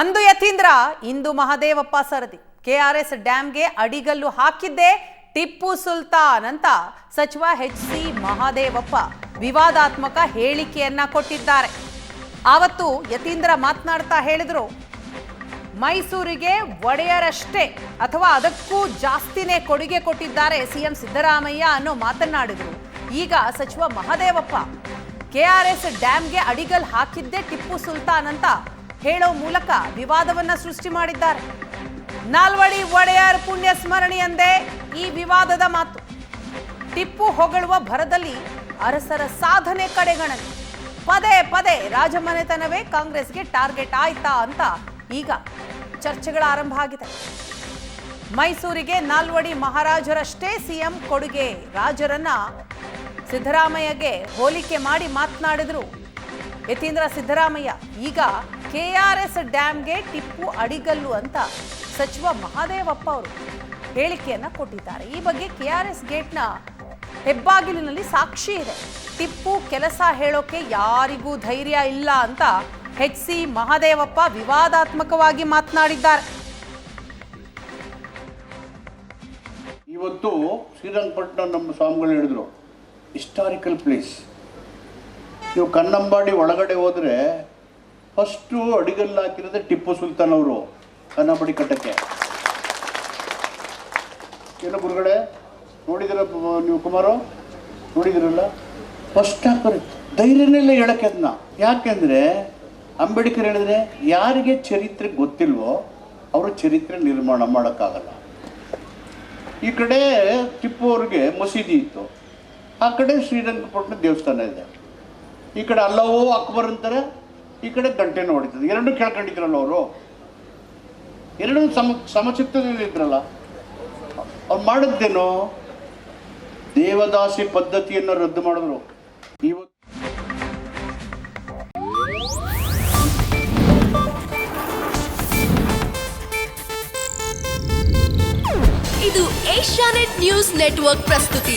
ಅಂದು ಯತೀಂದ್ರ, ಇಂದು ಮಹದೇವಪ್ಪ ಸರದಿ. K R S ಡ್ಯಾಮ್ಗೆ ಅಡಿಗಲ್ಲು ಹಾಕಿದ್ದೆ ಟಿಪ್ಪು ಸುಲ್ತಾನ್ ಅಂತ ಸಚಿವ ಎಚ್ ಸಿ ಮಹಾದೇವಪ್ಪ ವಿವಾದಾತ್ಮಕ ಹೇಳಿಕೆಯನ್ನ ಕೊಟ್ಟಿದ್ದಾರೆ. ಆವತ್ತು ಯತೀಂದ್ರ ಮಾತನಾಡ್ತಾ ಹೇಳಿದ್ರು, ಮೈಸೂರಿಗೆ ಒಡೆಯರಷ್ಟೇ ಅಥವಾ ಅದಕ್ಕೂ ಜಾಸ್ತಿನೇ ಕೊಡುಗೆ ಕೊಟ್ಟಿದ್ದಾರೆ ಸಿಎಂ ಸಿದ್ದರಾಮಯ್ಯ ಅನ್ನೋ ಮಾತನಾಡಿದ್ರು ಈಗ ಸಚಿವ ಮಹದೇವಪ್ಪ ಎಸ್ ಡ್ಯಾಮ್ಗೆ ಅಡಿಗಲ್ ಹಾಕಿದ್ದೆ ಟಿಪ್ಪು ಸುಲ್ತಾನ್ ಅಂತ ಹೇಳೋ ಮೂಲಕ ವಿವಾದವನ್ನ ಸೃಷ್ಟಿ ಮಾಡಿದ್ದಾರೆ. ನಾಲ್ವಡಿ ಒಡೆಯರ್ ಪುಣ್ಯ ಸ್ಮರಣೆಯಂದೇ ಈ ವಿವಾದದ ಮಾತು. ಟಿಪ್ಪು ಹೊಗಳುವ ಭರದಲ್ಲಿ ಅರಸರ ಸಾಧನೆ ಕಡೆಗಣನೆ. ಪದೇ ಪದೇ ರಾಜಮನೆತನವೇ ಕಾಂಗ್ರೆಸ್ಗೆ ಟಾರ್ಗೆಟ್ ಆಯ್ತಾ ಅಂತ ಈಗ ಚರ್ಚೆಗಳ ಆರಂಭ ಆಗಿದೆ. ಮೈಸೂರಿಗೆ ನಾಲ್ವಡಿ ಮಹಾರಾಜರಷ್ಟೇ ಸಿಎಂ ಕೊಡುಗೆ ರಾಜರನ್ನ ಸಿದ್ದರಾಮಯ್ಯಗೆ ಹೋಲಿಕೆ ಮಾಡಿ ಮಾತನಾಡಿದ್ರು ಯತೀಂದ್ರ ಸಿದ್ದರಾಮಯ್ಯ. ಈಗ ಕೆ ಆರ್ ಎಸ್ ಡ್ಯಾಮ್ಗೆ ಟಿಪ್ಪು ಅಡಿಗಲ್ಲು ಅಂತ ಸಚಿವ ಮಹಾದೇವಪ್ಪ ಅವರು ಹೇಳಿಕೆಯನ್ನ ಕೊಟ್ಟಿದ್ದಾರೆ. ಈ ಬಗ್ಗೆ ಕೆ ಆರ್ ಎಸ್ ಗೇಟ್ನ ಹೆಬ್ಬಾಗಿಲಿನಲ್ಲಿ ಸಾಕ್ಷಿ ಇದೆ. ಟಿಪ್ಪು ಕೆಲಸ ಹೇಳೋಕೆ ಯಾರಿಗೂ ಧೈರ್ಯ ಇಲ್ಲ ಅಂತ ಎಚ್ ಸಿ ಮಹಾದೇವಪ್ಪ ವಿವಾದಾತ್ಮಕವಾಗಿ ಮಾತನಾಡಿದ್ದಾರೆ. ಇವತ್ತು ಶ್ರೀರಂಗಪಟ್ಟಣ ನಮ್ಮ ಸ್ವಾಮಿಗಳು ಹೇಳಿದ್ರು ಹಿಸ್ಟಾರಿಕಲ್ ಪ್ಲೇಸ್ ನೀವು ಕನ್ನಂಬಾಡಿ ಒಳಗಡೆ ಹೋದರೆ ಫಸ್ಟು ಅಡಿಗಲ್ಲು ಹಾಕಿರೋದೇ ಟಿಪ್ಪು ಸುಲ್ತಾನ್ ಅವರು ಕನ್ನಂಬಾಡಿ ಕಟ್ಟಕ್ಕೆ. ಏನು ಗುರುಗಳೇ, ನೋಡಿದಿರ ನೀವು ಕುಮಾರು? ನೋಡಿದಿರಲ್ಲ? ಫಸ್ಟ್ ಹಾಕೋರಿ. ಧೈರ್ಯನೆಲ್ಲ ಹೇಳಕ್ಕೆ ಅದನ್ನ. ಯಾಕೆಂದರೆ, ಅಂಬೇಡ್ಕರ್ ಹೇಳಿದ್ರೆ ಯಾರಿಗೆ ಚರಿತ್ರೆ ಗೊತ್ತಿಲ್ವೋ ಅವರು ಚರಿತ್ರೆ ನಿರ್ಮಾಣ ಮಾಡೋಕ್ಕಾಗಲ್ಲ. ಈ ಕಡೆ ಟಿಪ್ಪು ಅವ್ರಿಗೆ ಮಸೀದಿ ಇತ್ತು. ಆ ಕಡೆ ಶ್ರೀರಂಗಪಟ್ಟಣ ದೇವಸ್ಥಾನ ಇದೆ. ಈ ಕಡೆ ಅಲ್ಲವೋ ಅಕ್ಬರ್ ಅಂತಾರೆ, ಈ ಕಡೆ ಗಂಟೆನ ಹೊಡಿತದೆ ಎರಡೂ ಕೇಳ್ಕೊಂಡಿದ್ರಲ್ಲ ಅವರು. ಎರಡೂ ಸಮ, ಸಮಚಿತ್ತದಲ್ಲಿ ಇದ್ರಲ್ಲ. ಅವ್ರು ಮಾಡಿದ್ದೇನು? ದೇವದಾಸಿ ಪದ್ಧತಿಯನ್ನು ರದ್ದು ಮಾಡಿದ್ರು. ಇವತ್ತು ಇದು ಏಷ್ಯಾನೆಟ್ ನ್ಯೂಸ್ ನೆಟ್ವರ್ಕ್ ಪ್ರಸ್ತುತಿ.